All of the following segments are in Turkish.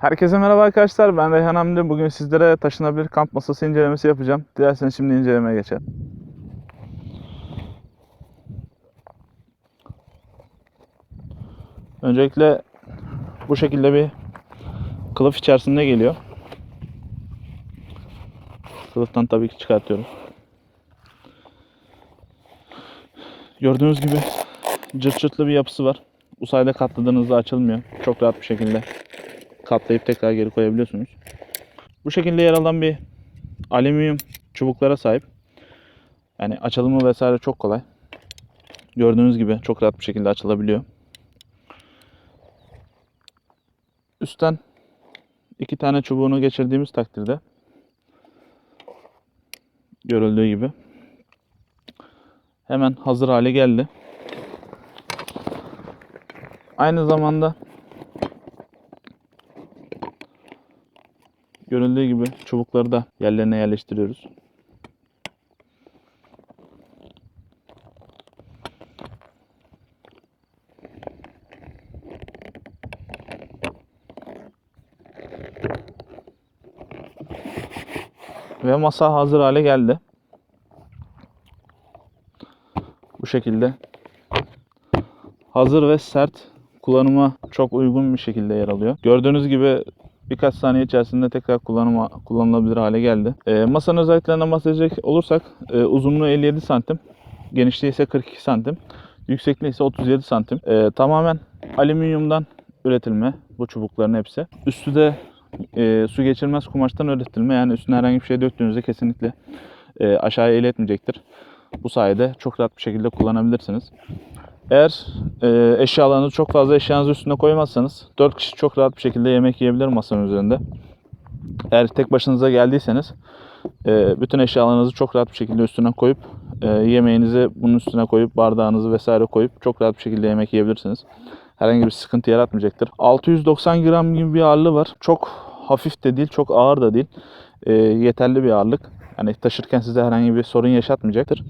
Herkese merhaba arkadaşlar. Ben Reyhan Hamdi. Bugün sizlere taşınabilir kamp masası incelemesi yapacağım. Dilerseniz şimdi incelemeye geçelim. Öncelikle bu şekilde bir kılıf içerisinde geliyor. Kılıftan tabii ki çıkartıyoruz. Gördüğünüz gibi cırt cırtlı bir yapısı var. Bu sayede katladığınızda açılmıyor. Çok rahat bir şekilde katlayıp tekrar geri koyabiliyorsunuz. Bu şekilde yer alan bir alüminyum çubuklara sahip. Yani açılımı vesaire çok kolay. Gördüğünüz gibi çok rahat bir şekilde açılabiliyor. Üstten iki tane çubuğunu geçirdiğimiz takdirde görüldüğü gibi hemen hazır hale geldi. Aynı zamanda görüldüğü gibi çubukları da yerlerine yerleştiriyoruz. Ve masa hazır hale geldi. Bu şekilde hazır ve sert kullanıma çok uygun bir şekilde yer alıyor. Gördüğünüz gibi birkaç saniye içerisinde tekrar kullanıma kullanılabilir hale geldi. E, masanın özelliklerinden bahsedecek olursak e, uzunluğu 57 santim, genişliği ise 42 santim, yüksekliği ise 37 santim. E, tamamen alüminyumdan üretilme bu çubukların hepsi. Üstü de e, su geçirmez kumaştan üretilme yani üstüne herhangi bir şey döktüğünüzde kesinlikle e, aşağıya iletmeyecektir. Bu sayede çok rahat bir şekilde kullanabilirsiniz. Eğer e, eşyalarınızı çok fazla eşyanızı üstüne koymazsanız 4 kişi çok rahat bir şekilde yemek yiyebilir masanın üzerinde. Eğer tek başınıza geldiyseniz e, bütün eşyalarınızı çok rahat bir şekilde üstüne koyup e, yemeğinizi bunun üstüne koyup bardağınızı vesaire koyup çok rahat bir şekilde yemek yiyebilirsiniz. Herhangi bir sıkıntı yaratmayacaktır. 690 gram gibi bir ağırlığı var. Çok hafif de değil, çok ağır da değil. E, yeterli bir ağırlık. Yani taşırken size herhangi bir sorun yaşatmayacaktır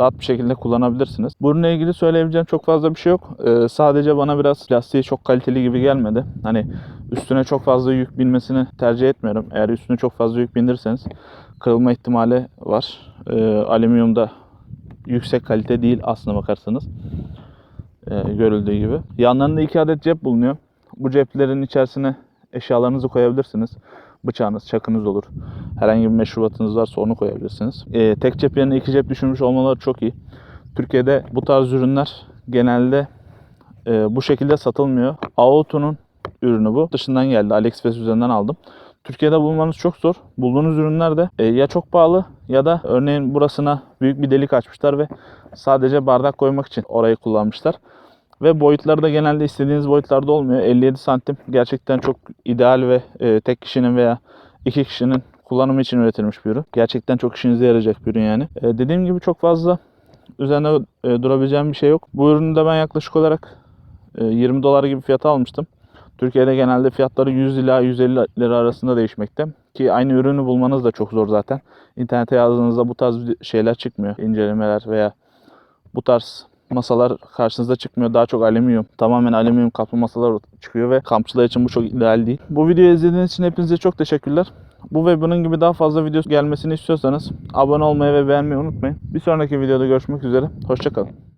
rahat bir şekilde kullanabilirsiniz. Bununla ilgili söyleyebileceğim çok fazla bir şey yok. Ee, sadece bana biraz lastiği çok kaliteli gibi gelmedi. Hani üstüne çok fazla yük binmesini tercih etmiyorum. Eğer üstüne çok fazla yük bindirirseniz kırılma ihtimali var. Ee, alüminyumda yüksek kalite değil aslına bakarsanız. Ee, görüldüğü gibi. Yanlarında iki adet cep bulunuyor. Bu ceplerin içerisine eşyalarınızı koyabilirsiniz. Bıçağınız, çakınız olur. Herhangi bir meşrubatınız varsa onu koyabilirsiniz. Ee, tek cep yerine iki cep düşünmüş olmaları çok iyi. Türkiye'de bu tarz ürünler genelde e, bu şekilde satılmıyor. Aoto'nun ürünü bu. Dışından geldi. AliExpress üzerinden aldım. Türkiye'de bulmanız çok zor. Bulduğunuz ürünler de e, ya çok pahalı ya da örneğin burasına büyük bir delik açmışlar ve sadece bardak koymak için orayı kullanmışlar. Ve boyutları da genelde istediğiniz boyutlarda olmuyor. 57 santim gerçekten çok ideal ve e, tek kişinin veya iki kişinin kullanımı için üretilmiş bir ürün. Gerçekten çok işinize yarayacak bir ürün yani. E, dediğim gibi çok fazla üzerine e, durabileceğim bir şey yok. Bu ürünü de ben yaklaşık olarak e, 20 dolar gibi fiyata almıştım. Türkiye'de genelde fiyatları 100 ila 150 lira arasında değişmekte. Ki aynı ürünü bulmanız da çok zor zaten. İnternete yazdığınızda bu tarz şeyler çıkmıyor. incelemeler veya bu tarz masalar karşınıza çıkmıyor. Daha çok alüminyum. Tamamen alüminyum kaplı masalar çıkıyor ve kampçılar için bu çok ideal değil. Bu videoyu izlediğiniz için hepinize çok teşekkürler. Bu ve bunun gibi daha fazla video gelmesini istiyorsanız abone olmayı ve beğenmeyi unutmayın. Bir sonraki videoda görüşmek üzere. Hoşçakalın.